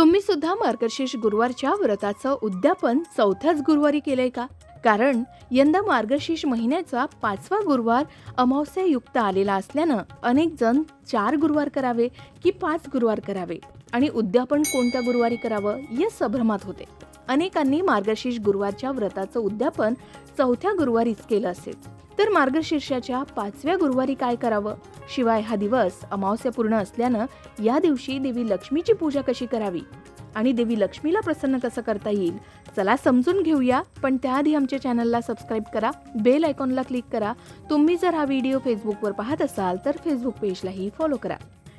तुम्ही सुद्धा मार्गशीर्ष गुरुवारच्या व्रताचं उद्यापन चौथ्याच गुरुवारी केलंय का? कारण यंदा मार्गशीर्ष महिन्याचा पाचवा गुरुवार अमावस्यायुक्त आलेला असल्यानं अनेक जण चार गुरुवार करावे की पाच गुरुवार करावे? आणि उद्यापन कोणत्या गुरुवारी करावं या संभ्रमात होते. अनेकांनी मार्गशीर्ष गुरुवारच्या व्रताचं उद्यापन चौथ्या गुरुवारीच केलं असेल. तर मार्गशीर्षाच्या पाचव्या गुरुवारी काय करावं? शिवाय हा दिवस अमावस्या पूर्ण असल्यानं या दिवशी देवी लक्ष्मीची पूजा कशी करावी? आणि देवी लक्ष्मीला प्रसन्न कसं करता येईल? चला समजून घेऊया पण त्याआधी आमच्या चॅनलला सबस्क्राईब करा बेल आयकॉनला क्लिक करा. तुम्ही जर हा व्हिडिओ फेसबुकवर पाहत असाल तर फेसबुक पेजलाही फॉलो करा.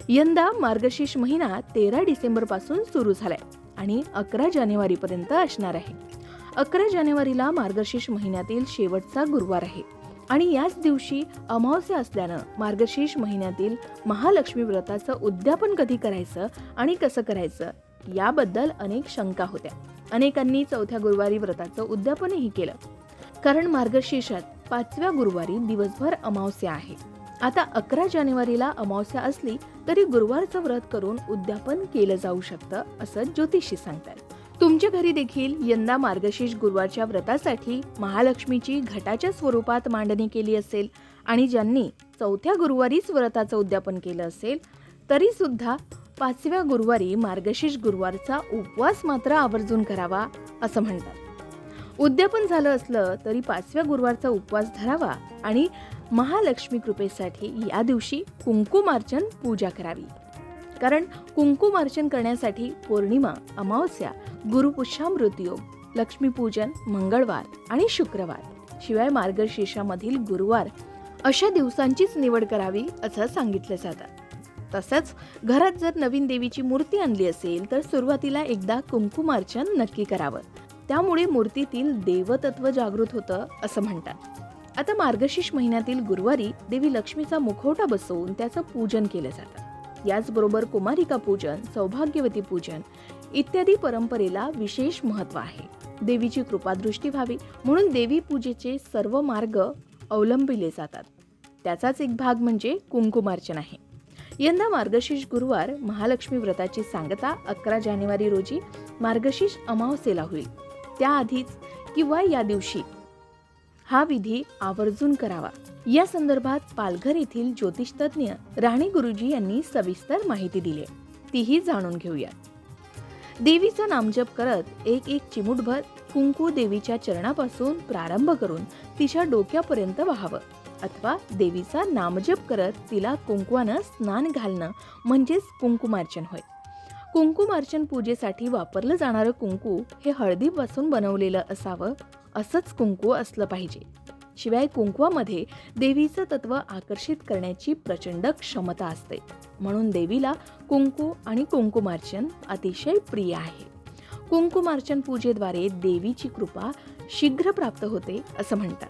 यंदा मार्गशीर्ष महिना तेरा डिसेंबरपासून सुरू झालाय आणि अकरा जानेवारी पर्यंत असणार आहे. अकरा जानेवारीला मार्गशीर्ष महिन्यातील शेवटचा गुरुवार आहे. आणि याच दिवशी अमावस्या असल्यानं मार्गशीर्ष महिन्यातील महालक्ष्मी व्रताचं उद्यापन कधी करायचं आणि कसं करायचं याबद्दल अनेक शंका होत्या. अनेकांनी चौथ्या गुरुवारी व्रताचं उद्यापनही केलं. कारण मार्गशीर्षात पाचव्या गुरुवारी दिवसभर अमावस्या आहे. आता अकरा जानेवारीला अमावस्या असली तरी गुरुवारचं व्रत करून उद्यापन केलं जाऊ शकतं असं ज्योतिषी सांगतात. तुमच्या घरी देखील यंदा मार्गशीर्ष गुरुवारच्या व्रतासाठी महालक्ष्मीची घटाच्या स्वरूपात मांडणी केली असेल आणि ज्यांनी चौथ्या गुरुवारीच व्रताचं उद्यापन केलं असेल तरी सुद्धा पाचव्या गुरुवारी मार्गशीर्ष गुरुवारचा उपवास मात्र आवर्जून करावा असं म्हणतात. उद्यापन झालं असलं तरी पाचव्या गुरुवारचा उपवास धरावा आणि महालक्ष्मी कृपेसाठी या दिवशी कुंकुमार्चन पूजा करावी. कारण कुंकुमार्चन करण्यासाठी पौर्णिमा अमावस्या गुरुपुष्यामृत योग लक्ष्मीपूजन मंगळवार आणि शुक्रवार. शिवाय मार्गशीर्षामधील गुरुवार अशा दिवसांचीच निवड करावी असं सांगितलं जातं. तसंच घरात जर नवीन देवीची मूर्ती आणली असेल तर सुरुवातीला एकदा कुंकुमार्चन नक्की करावं. त्यामुळे मूर्तीतील देवतत्व जागृत होतं असं म्हणतात. आता मार्गशीर्ष महिन्यातील गुरुवारी देवी लक्ष्मीचा मुखवटा बसवून त्याचं पूजन केलं जातं. याचबरोबर कुमारिका पूजन सौभाग्यवती पूजन इत्यादी परंपरेला विशेष महत्त्व आहे. देवीची कृपादृष्टी व्हावी म्हणून देवी पूजेचे सर्व मार्ग अवलंबिले जातात. त्याचाच एक भाग म्हणजे कुंकुमार्चन आहे. यंदा मार्गशीर्ष गुरुवार महालक्ष्मी व्रताची सांगता अकरा जानेवारी रोजी मार्गशीर्ष अमावस्येला होईल. त्याआधीच किंवा या दिवशी हा विधी आवर्जून करावा. या संदर्भात पालघर येथील ज्योतिषतज्ञ राणी गुरुजी यांनी सविस्तर माहिती दिली. तीही जाणून घेऊया देवीचा नामजप करत एक एक चिमूटभर कुंकू देवीच्या चरणापासून प्रारंभ करून तिच्या डोक्यापर्यंत व्हावं. अथवा देवीचा नामजप करत तिला कुंकवानं स्नान घालणं म्हणजेच कुंकुमार्चन होय. कुंकुमार्चन पूजेसाठी वापरलं जाणारं कुंकू हे हळदीपासून बनवलेलं असावं असंच कुंकू असलं पाहिजे. शिवाय कुंकवामध्ये देवीचं तत्व आकर्षित करण्याची प्रचंड क्षमता असते. म्हणून देवीला कुंकू आणि कुंकुमार्चन अतिशय प्रिय आहे. कुंकुमार्चन पूजेद्वारे देवीची कृपा शीघ्र प्राप्त होते असं म्हणतात.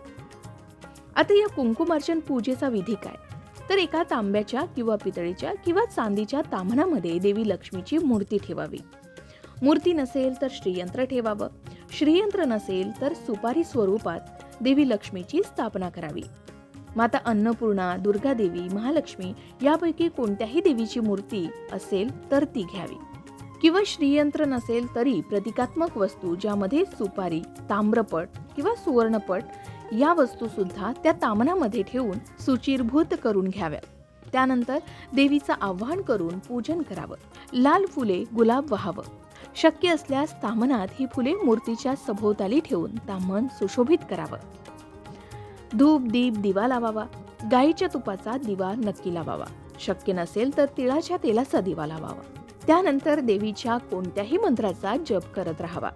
आता या कुंकुमार्चन पूजेचा विधी काय? तर एका तांब्याच्या किंवा पितळीच्या किंवा चांदीच्या ताम्हणामध्ये देवी लक्ष्मीची मूर्ती ठेवावी. मूर्ती नसेल तर श्रीयंत्र ठेवावं. श्रीयंत्र नसेल तर सुपारी स्वरूपात देवी लक्ष्मीची स्थापना करावी. माता अन्नपूर्णा दुर्गा देवी महालक्ष्मी यापैकी कोणत्याही देवीची मूर्ती असेल तर ती घ्यावी. किंवा श्रीयंत्र नसेल तरी प्रतिकात्मक वस्तू ज्यामध्ये सुपारी ताम्रपट किंवा सुवर्णपट या वस्तू सुद्धा त्या तामनामध्ये ठेवून सुचिरभूत करून घ्याव्या त्यानंतर देवीचं आव्हान करून पूजन करावं. लाल फुले गुलाब व्हावं. शक्य असल्यास तामनात ही फुले मूर्तीच्या सभोवताली ठेवून तामन सुशोभित करावं. धूप दीप दिवा लावावा. गाईच्या तुपाचा दिवा नक्की लावावा. शक्य नसेल तर तिळाच्या तेलाचा दिवा लावावा. त्यानंतर देवीच्या कोणत्याही मंत्राचा जप करत राहावा.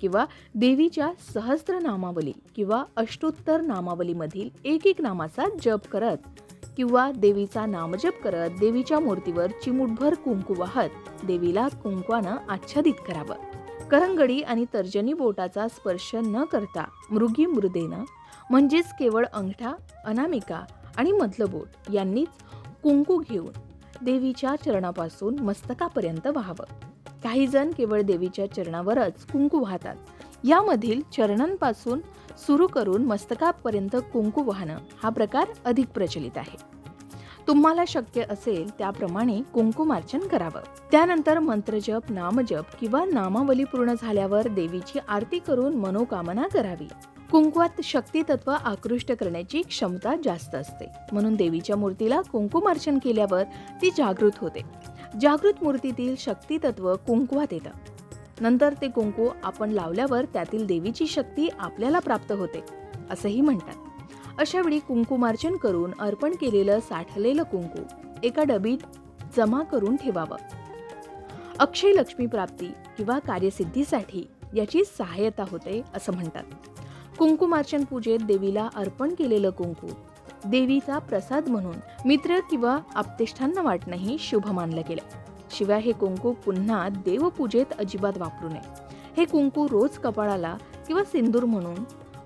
किंवा देवीच्या सहस्त्र नामावली किंवा अष्टोत्तर नामावलीमधील एक एक नामाचा जप करत किंवा देवीचा नामजप करत देवीच्या मूर्तीवर चिमुटभर कुंकू वाहत देवीला कुंकवानं आच्छादित करावं. करंगडी आणि तर्जनी बोटाचा स्पर्श न करता मृगी मृदेनं म्हणजेच केवळ अंगठा अनामिका आणि मधलं बोट यांनीच कुंकू घेऊन देवीच्या चरणापासून मस्तकापर्यंत व्हावं. काही जण केवळ देवीच्या चरणावरच कुंकू वाहतात. यामधील चरणांपासून सुरू करून मस्तकापर्यंत कुंकू वाहणं हा प्रकार अधिक प्रचलित आहे. तुम्हाला शक्य असेल त्याप्रमाणे कुंकुमार्चन करावं. त्यानंतर मंत्रजप नामजप किंवा नामावली पूर्ण झाल्यावर देवीची आरती करून मनोकामना करावी. कुंकुवात शक्ती तत्व आकृष्ट करण्याची क्षमता जास्त असते. म्हणून देवीच्या मूर्तीला कुंकुमार्चन केल्यावर ती जागृत होते. जागृत मूर्तीतील शक्ती तत्व कुंकुवात येतं. नंतर ते कुंकू आपण लावल्यावर त्यातील देवीची शक्ती आपल्याला प्राप्त होते असंही म्हणतात. अशा वेळी कुंकुमार्चन करून अर्पण केलेलं साठलेलं कुंकू एका डबीत जमा करून ठेवावं. अक्षय लक्ष्मी प्राप्ती किंवा कार्यसिद्धीसाठी याची सहाय्यता होते असं म्हणतात. कुंकुमार्चन पूजेत देवीला अर्पण केलेलं कुंकू देवीचा प्रसाद म्हणून मित्र किंवा आपतेष्टांना वाटणंही शुभ मानलं गेलं. शिवाय हे कुंकू पुन्हा देवपूजेत अजिबात वापरू नये. हे कुंकू रोज कपाळाला किंवा सिंदूर म्हणून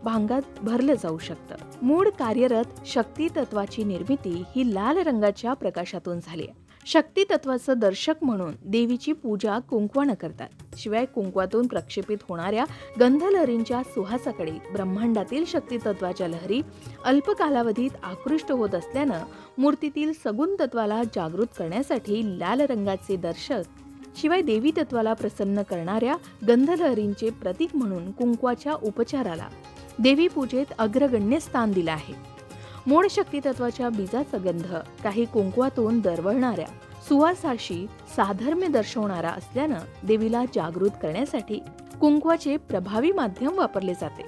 भांगात भरलं जाऊ शकतं. मूळ कार्यरत शक्ती तत्वाची निर्मिती ही लाल रंगाच्या प्रकाशातून झाली आहे. शक्ती तत्वाचं दर्शक म्हणून देवीची पूजा कुंकवानं करतात. शिवाय कुंकवातून प्रक्षेपित होणाऱ्या गंधलहरींच्या सुहासाकडे ब्रह्मांडातील शक्ती तत्वाच्या लहरी अल्प कालावधीत आकृष्ट होत असल्यानं मूर्तीतील सगुण तत्वाला जागृत करण्यासाठी लाल रंगाचे दर्शक शिवाय देवी तत्वाला प्रसन्न करणाऱ्या गंधलहरींचे प्रतीक म्हणून कुंकवाच्या उपचाराला देवी पूजेत अग्रगण्य स्थान दिलं आहे. मूळ शक्तितत्वाच्या बीजाचा गंध काही कुंकवातून दरवळणाऱ्या सुवासाशी साधर्म्य दर्शवणारा असल्यानं देवीला जागृत करण्यासाठी कुंकवाचे प्रभावी माध्यम वापरले जाते.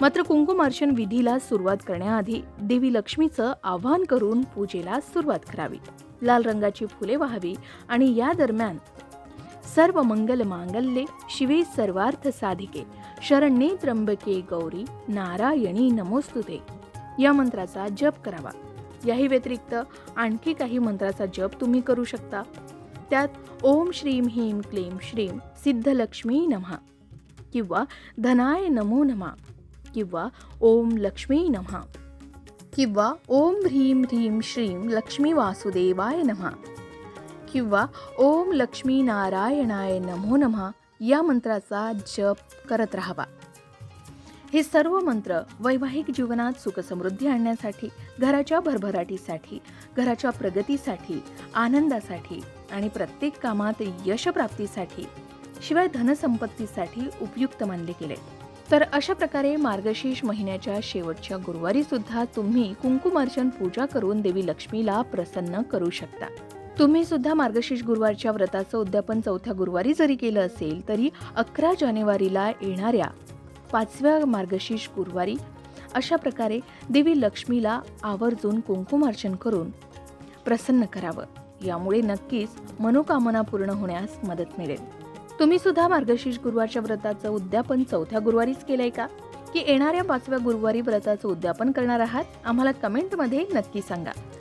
मात्र कुंकुमार्चन विधीला सुरुवात करण्याआधी देवी लक्ष्मीचं आवाहन करून पूजेला सुरुवात करावी. लाल रंगाची फुले व्हावी आणि या दरम्यान सर्व मंगल मांगल्ये शिवे सर्वार्थ साधिके. शरण्ये त्र्यंबके गौरी नारायणी नमोस्तुते. या मंत्राचा जप करावा. याही व्यतिरिक्त आणखी काही मंत्राचा जप तुम्ही करू शकता. त्यात ओम श्रीम ह्रीम क्लीम श्रीम सिद्धलक्ष्मी नमः किंवा धनाय नमो नमः किंवा ओम लक्ष्मी नमः किंवा ओम ह्रीम ह्रीम श्रीम लक्ष्मी वासुदेवाय नमः किंवा ओम लक्ष्मी नारायणाय नमो नमः या मंत्राचा जप करत राहावा. हे सर्व मंत्र वैवाहिक जीवनात सुखसमृद्धी आणण्यासाठी घराच्या भरभराटीसाठी घराच्या प्रगतीसाठी आनंदासाठी आणि प्रत्येक कामात यशप्राप्तीसाठी शिवाय धनसंपत्तीसाठी उपयुक्त मानले गेले. तर अशा प्रकारे मार्गशीर्ष महिन्याच्या शेवटच्या गुरुवारी सुद्धा तुम्ही कुंकुमार्चन पूजा करून देवी लक्ष्मीला प्रसन्न करू शकता. तुम्ही सुद्धा मार्गशीर्ष गुरुवारच्या व्रताचं उद्यापन चौथ्या गुरुवारी जरी केलं असेल तरी अकरा जानेवारीला येणाऱ्या पाचव्या मार्गशीर्ष गुरुवारी अशा प्रकारे देवी लक्ष्मीला आवर्जून कुंकुमार्चन करून प्रसन्न करावं. यामुळे नक्कीच मनोकामना पूर्ण होण्यास मदत मिळेल. तुम्ही सुद्धा मार्गशीर्ष गुरुवारच्या व्रताचं उद्यापन चौथ्या गुरुवारीच केलंय का? की येणाऱ्या पाचव्या गुरुवारी व्रताचं उद्यापन करणार आहात? आम्हाला कमेंटमध्ये नक्की सांगा.